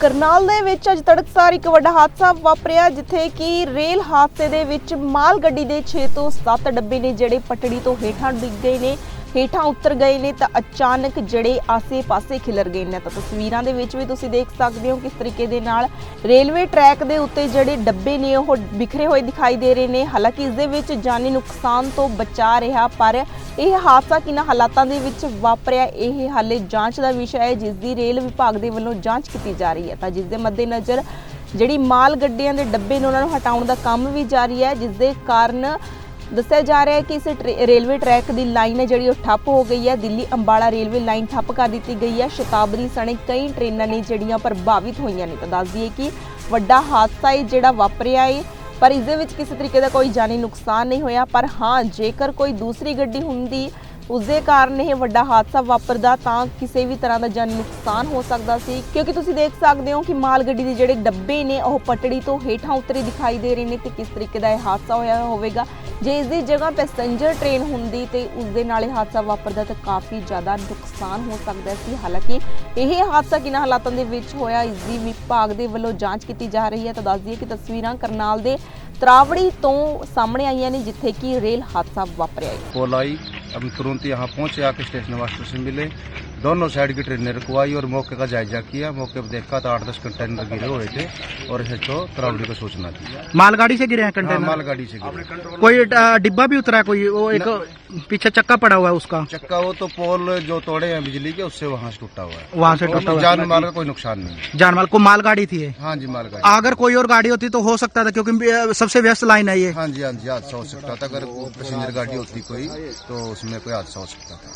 ਕਰਨਾਲ ਦੇ ਵਿੱਚ ਅੱਜ ਤੜਕਸਾਰ ਇੱਕ ਵੱਡਾ ਹਾਦਸਾ ਵਾਪਰਿਆ, ਜਿੱਥੇ ਕਿ ਰੇਲ ਹਾਦਸੇ ਦੇ ਵਿੱਚ ਮਾਲ ਗੱਡੀ ਦੇ 6 ਤੋਂ 7 ਡੱਬੇ ਨੇ ਜਿਹੜੇ ਪਟੜੀ ਤੋਂ ਹੇਠਾਂ ਡਿੱਗ ਗਏ ਨੇ। ਹੇਠਾਂ ਉਤਰ ਗਏ ਨੇ ਤਾਂ ਅਚਾਨਕ ਜਿਹੜੇ ਆਸੇ-ਪਾਸੇ ਖਿਲਰ ਗਏ ਨੇ। ਤਾਂ ਤਸਵੀਰਾਂ ਦੇ ਵਿੱਚ ਵੀ ਤੁਸੀਂ ਦੇਖ ਸਕਦੇ ਹੋ ਕਿਸ ਤਰੀਕੇ ਦੇ ਨਾਲ ਰੇਲਵੇ ਟਰੈਕ ਦੇ ਉੱਤੇ ਜਿਹੜੇ ਡੱਬੇ ਨੇ, ਉਹ ਬਿਖਰੇ ਹੋਏ ਦਿਖਾਈ ਦੇ ਰਹੇ ਨੇ। ਹਾਲਾਂਕਿ ਇਸ ਦੇ ਵਿੱਚ ਜਾਨੀ ਨੁਕਸਾਨ ਤੋਂ ਬਚਾ ਰਿਹਾ, ਪਰ ਇਹ ਹਾਦਸਾ ਕਿਨਾਂ ਹਾਲਾਤਾਂ ਦੇ ਵਿੱਚ ਵਾਪਰਿਆ, ਇਹ ਹਾਲੇ ਜਾਂਚ ਦਾ ਵਿਸ਼ਾ ਹੈ, ਜਿਸ ਦੀ ਰੇਲ ਵਿਭਾਗ ਦੇ ਵੱਲੋਂ ਜਾਂਚ ਕੀਤੀ ਜਾ ਰਹੀ ਹੈ। ਤਾਂ ਜਿਸ ਦੇ ਮੱਦੇਨਜ਼ਰ ਜਿਹੜੀ ਮਾਲ ਗੱਡੀਆਂ ਦੇ ਡੱਬੇ ਨੇ, ਉਹਨਾਂ ਨੂੰ ਹਟਾਉਣ ਦਾ ਕੰਮ ਵੀ ਜਾਰੀ ਹੈ, ਜਿਸ ਦੇ ਕਾਰਨ ਦੱਸਿਆ ਜਾ ਰਿਹਾ ਹੈ ਕਿ ਇਸ ਟਰੇ- ਰੇਲਵੇ ਟਰੈਕ ਦੀ ਲਾਈਨ ਹੈ ਜਿਹੜੀ ਉਹ ਠੱਪ ਹੋ ਗਈ ਹੈ। ਦਿੱਲੀ ਅੰਬਾਲਾ ਰੇਲਵੇ ਲਾਈਨ ਠੱਪ ਕਰ ਦਿੱਤੀ ਗਈ ਹੈ। ਸ਼ਤਾਬਦੀ ਸਣੇ ਕਈ ਟ੍ਰੇਨਾਂ ਨੇ ਜਿਹੜੀਆਂ ਪ੍ਰਭਾਵਿਤ ਹੋਈਆਂ ਨੇ। ਤਾਂ ਦੱਸ ਦਈਏ ਕਿ ਵੱਡਾ ਹਾਦਸਾ ਹੈ ਜਿਹੜਾ ਵਾਪਰਿਆ ਹੈ ਪਰ ਇਸ ਦੇ ਵਿੱਚ ਕਿਸੇ ਤਰੀਕੇ ਦਾ ਕੋਈ ਜਾਨੀ ਨੁਕਸਾਨ ਨਹੀਂ ਹੋਇਆ। ਪਰ ਹਾਂ, ਜੇਕਰ ਕੋਈ ਦੂਸਰੀ ਗੱਡੀ ਹੁੰਦੀ ਉਸ ਦੇ ਕਾਰਨ ਇਹ ਵੱਡਾ ਹਾਦਸਾ ਵਾਪਰਦਾ ਤਾਂ ਕਿਸੇ ਵੀ ਤਰ੍ਹਾਂ ਦਾ ਜਾਨੀ ਨੁਕਸਾਨ ਹੋ ਸਕਦਾ ਸੀ। ਕਿਉਂਕਿ ਤੁਸੀਂ ਦੇਖ ਸਕਦੇ ਹੋ ਕਿ ਮਾਲ ਗੱਡੀ ਦੇ ਜਿਹੜੇ ਡੱਬੇ ਨੇ, ਉਹ ਪਟੜੀ ਤੋਂ ਹੇਠਾਂ ਉਤਰੇ ਦਿਖਾਈ ਦੇ ਰਹੇ ਨੇ ਤੇ ਕਿਸ ਤਰੀਕੇ ਦਾ ਇਹ ਹਾਦਸਾ ਹੋਇਆ ਹੋਵੇਗਾ। ਜੇ ਇਸ ਦੀ ਜਗ੍ਹਾ ਪੈਸੇਂਜਰ ਟ੍ਰੇਨ ਹੁੰਦੀ ਤੇ ਉਸ ਦੇ ਨਾਲ ਇਹ ਹਾਦਸਾ ਵਾਪਰਦਾ ਤਾਂ ਕਾਫੀ ਜ਼ਿਆਦਾ ਨੁਕਸਾਨ ਹੋ ਸਕਦਾ ਸੀ। ਹਾਲਾਂਕਿ ਇਹ ਹਾਦਸਾ ਕਿਨਾਂ ਹਾਲਾਤਾਂ ਦੇ ਵਿੱਚ ਹੋਇਆ, ਇਸ ਦੀ ਵਿਭਾਗ ਦੇ ਵੱਲੋਂ ਜਾਂਚ ਕੀਤੀ ਜਾ ਰਹੀ ਹੈ। ਤਾਂ ਦੱਸ ਦਈਏ ਕਿ ਤਸਵੀਰਾਂ ਕਰਨਾਲ ਦੇ ਤਰਾਵੜੀ ਤੋਂ ਸਾਹਮਣੇ ਆਈਆਂ ਨੇ, ਜਿੱਥੇ ਕਿ ਰੇਲ ਹਾਦਸਾ ਵਾਪਰਿਆ ਹੈ। ਕੋਲਾਈ हम तुरंत यहाँ पहुँचे आके स्टेशन मास्टर से मिले। दोनों साइड की ट्रेनें रुकवाई और मौके का जायजा किया। मौके पर देखा तो आठ दस कंटेनर गिरे हुए थे और तो तरावड़ी को सूचना दी। मालगाड़ी से गिरे हैं हाँ, कंटेनर मालगाड़ी से गिरे। कोई डिब्बा भी उतरा है? कोई वो एक पीछे चक्का पड़ा हुआ है उसका? चक्का वो तो पोल जो तोड़े हैं बिजली के उससे वहाँ से टूटा हुआ है। वहाँ से टूटा हुआ जान माल का कोई नुकसान नहीं है। जानमाल को मालगाड़ी थी हाँ जी मालगाड़ी। अगर कोई और गाड़ी होती तो हो सकता था क्योंकि सबसे व्यस्त लाइन है ये। हाँ जी हाँ जी हादसा हो सकता था। अगर पैसेंजर गाड़ी होती कोई तो उसमें कोई हादसा हो सकता था